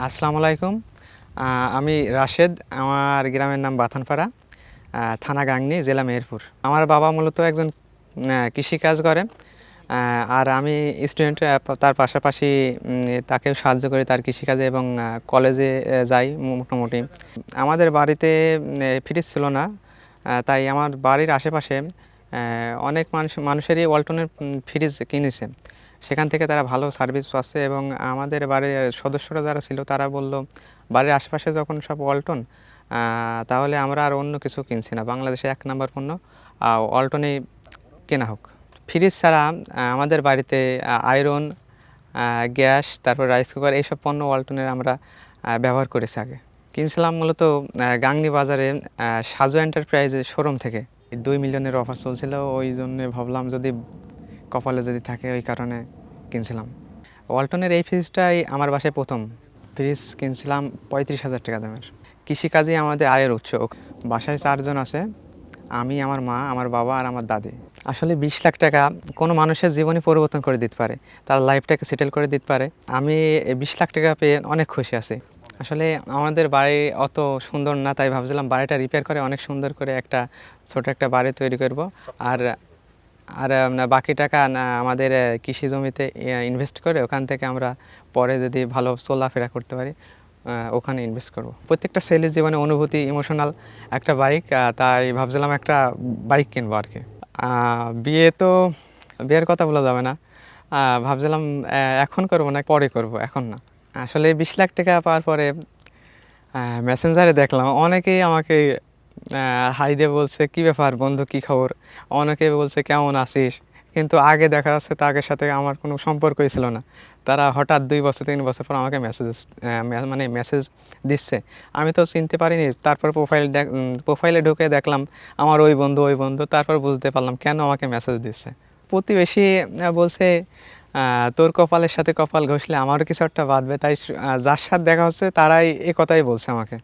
আসসালামু আলাইকুম। আমি রাশেদ, আমার গ্রামের নাম বাথানপাড়া থানা গাংনি, জেলা মেহেরপুর। আমার বাবা মূলত একজন কৃষিকাজ করে আর আমি স্টুডেন্ট তার পাশাপাশি তাকেও সাহায্য করি তার কৃষিকাজে এবং কলেজে যাই মোটামুটি। আমাদের বাড়িতে ফ্রিজ ছিল না তাই আমার বাড়ির আশেপাশে অনেক মানুষ, মানুষেরই ওয়ালটনের ফ্রিজ কিনেছে। সেখান থেকে তারা ভালো সার্ভিস পাচ্ছে এবং আমাদের বাড়ির সদস্যরা যারা ছিল তারা বলল, বাড়ির আশপাশে যখন সব ওয়ালটন তাহলে আমরা আর অন্য কিছু কিনছি না। বাংলাদেশে এক নম্বর পণ্য ওয়ালটনেই কেনা হোক। ফ্রিজ ছাড়া আমাদের বাড়িতে আয়রন গ্যাস, তারপর রাইস কুকার এইসব পণ্য ওয়ালটনের আমরা ব্যবহার করেছি আগে। কিনছিলাম মূলত গাংনী বাজারে সাজু এন্টারপ্রাইজের শোরুম থেকে। দুই মিলিয়নের অফার চলছিল, ওই জন্য ভাবলাম যদি কপালে যদি থাকে, ওই কারণে কিনছিলাম। ওয়ালটনের এই ফ্রিজটাই আমার বাসায় প্রথম। ফ্রিজ কিনছিলাম পঁয়ত্রিশ হাজার টাকা দামের। কৃষিকাজই আমাদের আয়ের উৎস। বাসায় চারজন আছে, আমি, আমার মা, আমার বাবা আর আমার দাদি। আসলে বিশ লাখ টাকা কোনো মানুষের জীবনে পরিবর্তন করে দিতে পারে। তার লাইফটাকে সেটেল করে দিতে পারে। আমি বিশ লাখ টাকা পেয়ে অনেক খুশি আছি। আসলে আমাদের বাড়ি অত সুন্দর না, তাই ভাবছিলাম বাড়িটা রিপেয়ার করে অনেক সুন্দর করে একটা ছোট একটা বাড়ি তৈরি করব। আর আর বাকি টাকা আমাদের কৃষি জমিতে ইনভেস্ট করে ওখান থেকে আমরা পরে যদি ভালো চলাফেরা করতে পারি ওখানে ইনভেস্ট করব। প্রত্যেকটা ছেলের জীবনে অনুভূতি ইমোশনাল একটা বাইক তাই ভাবছিলাম একটা বাইক কিনবো আর কি বিয়ে তো, বিয়ের কথা বলা যাবে না। ভাবছিলাম এখন করব না, পরে করব, এখন না। আসলে বিশ লাখ টাকা পাওয়ার পরে মেসেঞ্জারে দেখলাম, অনেকেই আমাকে হাই দিয়ে বলছে, কি ব্যাপার বন্ধু, কি খবর? অনেকে বলছে, কেমন আছিস? কিন্তু আগে দেখা যাচ্ছে তাদের সাথে আমার কোনো সম্পর্কই ছিল না। তারা হঠাৎ দুই বছর, তিন বছর পর আমাকে মেসেজ মানে মেসেজ দিচ্ছে। আমি তো চিনতে পারিনি, তারপর প্রোফাইল প্রোফাইলে ঢুকে দেখলাম, আমার ওই বন্ধু ওই বন্ধু, তারপর বুঝতে পারলাম কেন আমাকে মেসেজ দিচ্ছে। প্রতিবেশী বলছে তোর কপালের সাথে কপাল ঘষলে আমারও কিছু একটা বাঁধবে। তাই যার সাথে দেখা হচ্ছে, তারাই এ কথাই বলছে আমাকে।